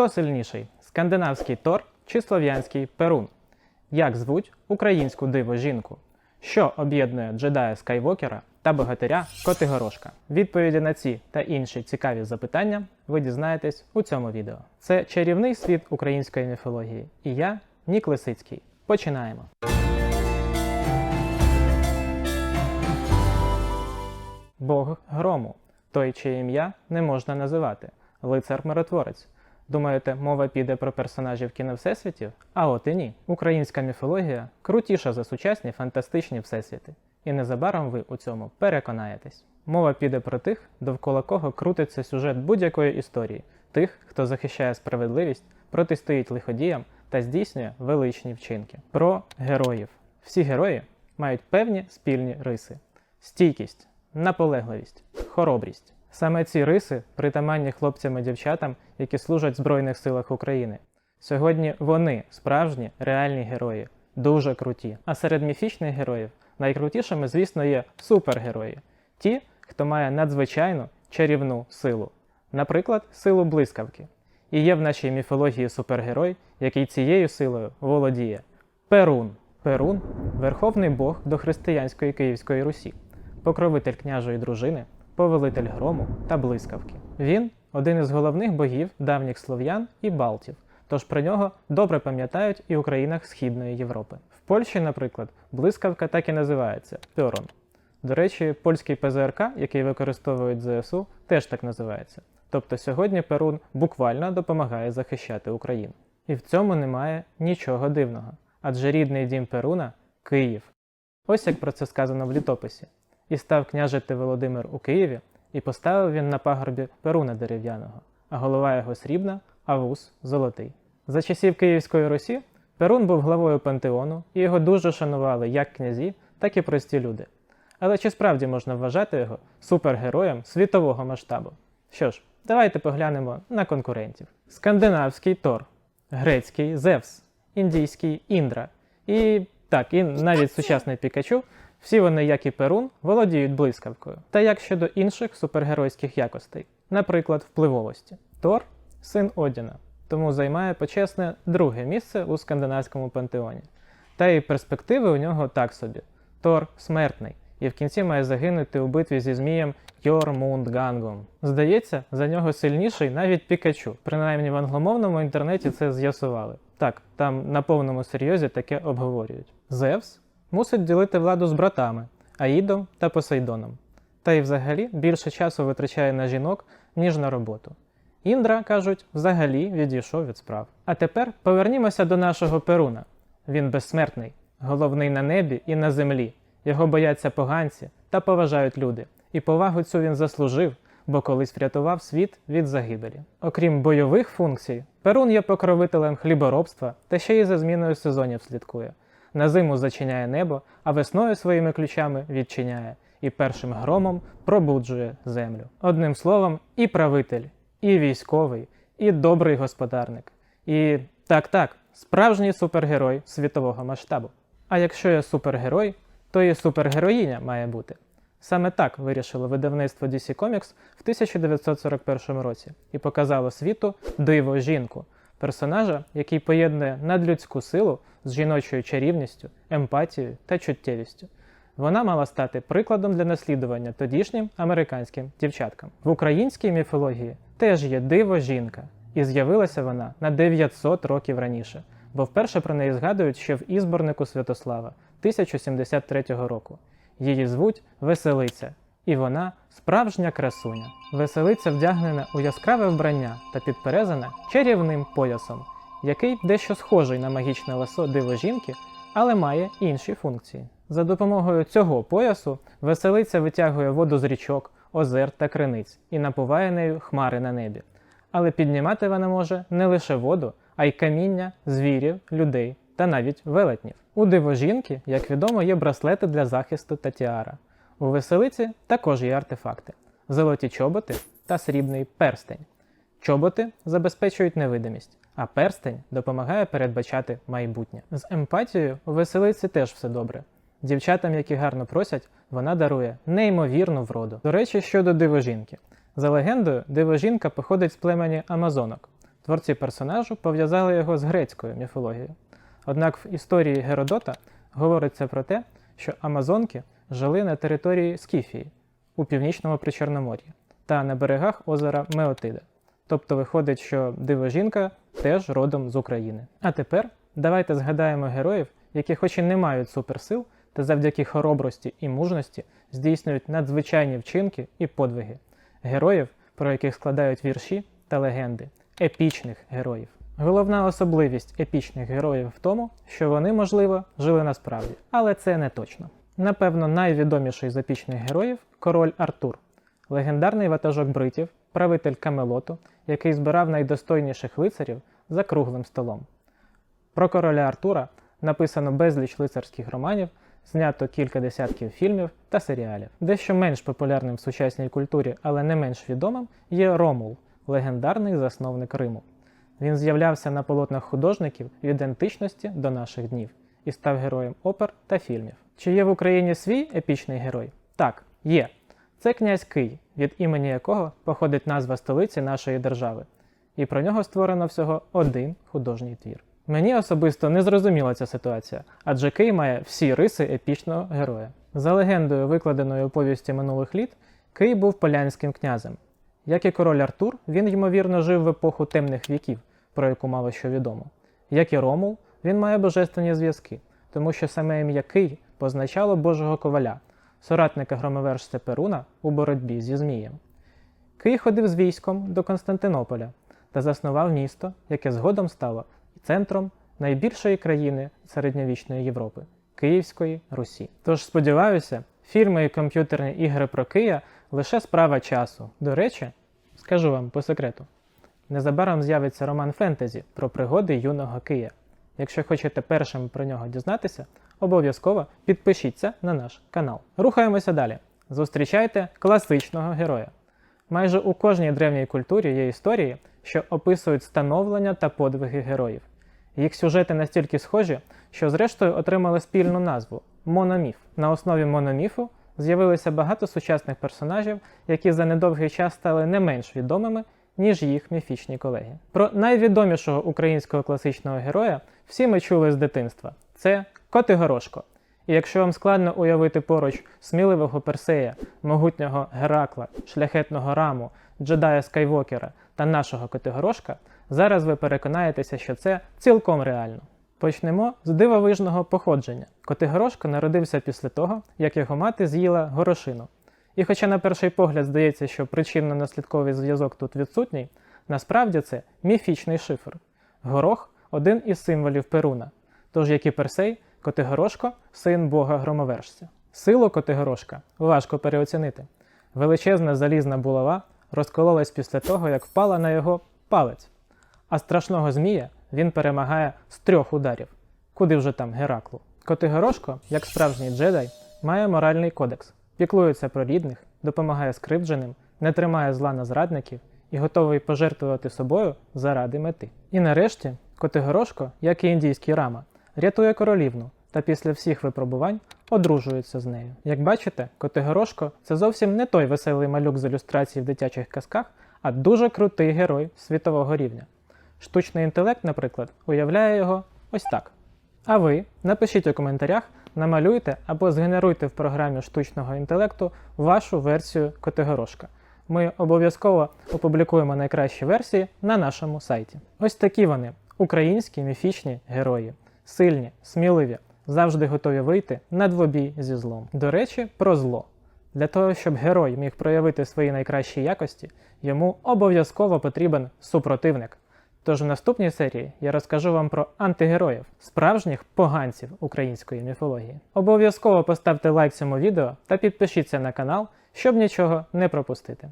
Хто сильніший? Скандинавський Тор чи слов'янський Перун? Як звуть українську диво жінку? Що об'єднує джедая Скайвокера та богатиря Котигорошка? Відповіді на ці та інші цікаві запитання ви дізнаєтесь у цьому відео. Це чарівний світ української міфології. І я, Нік Лисицький. Починаємо. Бог грому, той, чиє ім'я не можна називати, лицар-миротворець. Думаєте, мова піде про персонажів кіно всесвітів? А от і ні. Українська міфологія крутіша за сучасні фантастичні всесвіти. І незабаром ви у цьому переконаєтесь. Мова піде про тих, довкола кого крутиться сюжет будь-якої історії, тих, хто захищає справедливість, протистоїть лиходіям та здійснює величні вчинки. Про героїв. Всі герої мають певні спільні риси: стійкість, наполегливість, хоробрість. Саме ці риси притаманні хлопцям і дівчатам, які служать в Збройних силах України. Сьогодні вони справжні реальні герої, дуже круті. А серед міфічних героїв найкрутішими, звісно, є супергерої, ті, хто має надзвичайну чарівну силу, наприклад, силу блискавки. І є в нашій міфології супергерой, який цією силою володіє. Перун. Перун верховний бог дохристиянської Київської Русі, покровитель княжої дружини, повелитель грому та блискавки. Він один із головних богів давніх слов'ян і балтів, тож про нього добре пам'ятають і у країнах Східної Європи. В Польщі, наприклад, блискавка так і називається Пьорон. До речі, польський ПЗРК, який використовують ЗСУ, теж так називається. Тобто сьогодні Перун буквально допомагає захищати Україну. І в цьому немає нічого дивного. Адже рідний дім Перуна Київ. Ось як про це сказано в літописі. І став княжити Володимир у Києві, і поставив він на пагорбі Перуна дерев'яного, а голова його срібна, а вус золотий. За часів Київської Русі Перун був главою пантеону, і його дуже шанували як князі, так і прості люди. Але чи справді можна вважати його супергероєм світового масштабу? Що ж, давайте поглянемо на конкурентів: скандинавський Тор, грецький Зевс, індійський Індра. І так, і навіть сучасний Пікачу, всі вони, як і Перун, володіють блискавкою. Та як щодо інших супергеройських якостей, наприклад, впливовості. Тор син Одіна, тому займає почесне друге місце у скандинавському пантеоні. Та й перспективи у нього так собі. Тор смертний, і в кінці має загинути у битві зі змієм Йормундгангом. Здається, за нього сильніший навіть Пікачу. Принаймні в англомовному інтернеті це з'ясували. Так, там на повному серйозі таке обговорюють. Зевс мусить ділити владу з братами Аїдом та Посейдоном. Та й взагалі більше часу витрачає на жінок, ніж на роботу. Індра, кажуть, взагалі відійшов від справ. А тепер повернімося до нашого Перуна. Він безсмертний, головний на небі і на землі. Його бояться поганці та поважають люди. І повагу цю він заслужив, бо колись врятував світ від загибелі. Окрім бойових функцій, Перун є покровителем хліборобства та ще й за зміною сезонів слідкує. На зиму зачиняє небо, а весною своїми ключами відчиняє, і першим громом пробуджує землю. Одним словом, і правитель, і військовий, і добрий господарник. І так, так, справжній супергерой світового масштабу. А якщо є супергерой, то і супергероїня має бути. Саме так вирішило видавництво DC Comics в 1941 році і показало світу диво жінку, персонажа, який поєднує надлюдську силу з жіночою чарівністю, емпатією та чуттєвістю. Вона мала стати прикладом для наслідування тодішнім американським дівчаткам. В українській міфології теж є диво жінка, і з'явилася вона на 900 років раніше, бо вперше про неї згадують ще в ізборнику Святослава 1073 року. Її звуть Веселиця, і вона справжня красуня. Веселиця вдягнена у яскраве вбрання та підперезана чарівним поясом, який дещо схожий на магічне ласо диво жінки, але має інші функції. За допомогою цього поясу веселиця витягує воду з річок, озер та криниць і напуває нею хмари на небі. Але піднімати вона може не лише воду, а й каміння, звірів, людей та навіть велетнів. У дивожінки, як відомо, є браслети для захисту та тіара. У веселиці також є артефакти: золоті чоботи та срібний перстень. Чоботи забезпечують невидимість, а перстень допомагає передбачати майбутнє. З емпатією у веселиці теж все добре. Дівчатам, які гарно просять, вона дарує неймовірну вроду. До речі, щодо дивожінки. За легендою, дивожінка походить з племені Амазонок. творці персонажу пов'язали його з грецькою міфологією. Однак в історії Геродота говориться про те, що Амазонки жили на території Скіфії у північному Причорномор'ї та на берегах озера Меотида. Тобто виходить, що дивожінка теж родом з України. А тепер давайте згадаємо героїв, які, хоч і не мають суперсил, та завдяки хоробрості і мужності здійснюють надзвичайні вчинки і подвиги. Героїв, про яких складають вірші та легенди, епічних героїв. Головна особливість епічних героїв в тому, що вони, можливо, жили насправді, але це не точно. Напевно, найвідоміший з епічних героїв король Артур, легендарний ватажок бритів, правитель Камелоту, який збирав найдостойніших лицарів за круглим столом. Про короля Артура написано безліч лицарських романів, знято кілька десятків фільмів та серіалів. Дещо менш популярним в сучасній культурі, але не менш відомим, є Ромул, легендарний засновник Риму. Він з'являвся на полотнах художників від античності до наших днів і став героєм опер та фільмів. Чи є в Україні свій епічний герой? Так, є. Це князь Кий, від імені якого походить назва столиці нашої держави. І про нього створено всього один художній твір. Мені особисто не зрозуміла ця ситуація, адже Кий має всі риси епічного героя. За легендою, викладеною у повісті минулих літ, Кий був полянським князем. Як і король Артур, він, ймовірно, жив в епоху темних віків, про яку мало що відомо. Як і Ромул, він має божественні зв'язки, тому що саме ім'я Кий позначало Божого коваля, соратника громовержця Перуна у боротьбі зі Змієм. Кий ходив з військом до Константинополя та заснував місто, яке згодом стало центром найбільшої країни середньовічної Європи Київської Русі. Тож сподіваюся, фільми і комп'ютерні ігри про Кия лише справа часу. До речі, скажу вам по секрету. Незабаром з'явиться роман фентезі про пригоди юного Кия. Якщо хочете першим про нього дізнатися, обов'язково підпишіться на наш канал. Рухаємося далі. Зустрічайте класичного героя. Майже у кожній древній культурі є історії, що описують становлення та подвиги героїв. Їх сюжети настільки схожі, що зрештою отримали спільну назву мономіф. На основі мономіфу з'явилося багато сучасних персонажів, які за недовгий час стали не менш відомими, ніж їх міфічні колеги. Про найвідомішого українського класичного героя всі ми чули з дитинства: це Котигорошко. І якщо вам складно уявити поруч сміливого Персея, могутнього Геракла, шляхетного раму, джедая Скайвокера та нашого Котигорошка, зараз ви переконаєтеся, що це цілком реально. Почнемо з дивовижного походження. Котигорошко народився після того, як його мати з'їла горошину. І хоча на перший погляд здається, що причинно-наслідковий зв'язок тут відсутній, насправді це міфічний шифр. Горох один із символів Перуна. Тож, як і Персей, Котигорошко син бога громовержця. Силу Котигорошка важко переоцінити. Величезна залізна булава розкололась після того, як впала на його палець. А страшного змія він перемагає з трьох ударів. Куди вже там Гераклу? Котигорошко, як справжній джедай, має моральний кодекс, піклується про рідних, допомагає скривдженим, не тримає зла на зрадників і готовий пожертвувати собою заради мети. І нарешті Котигорошко, як і індійський рама, рятує королівну та після всіх випробувань одружується з нею. Як бачите, Котигорошко це зовсім не той веселий малюк з ілюстрацій в дитячих казках, а дуже крутий герой світового рівня. Штучний інтелект, наприклад, уявляє його ось так. А ви напишіть у коментарях, намалюйте або згенеруйте в програмі штучного інтелекту вашу версію Котигорошка. Ми обов'язково опублікуємо найкращі версії на нашому сайті. Ось такі вони українські міфічні герої. Сильні, сміливі, завжди готові вийти на двобій зі злом. До речі, про зло. Для того, щоб герой міг проявити свої найкращі якості, йому обов'язково потрібен супротивник. Тож в наступній серії я розкажу вам про антигероїв, справжніх поганців української міфології. Обов'язково поставте лайк цьому відео та підпишіться на канал, щоб нічого не пропустити.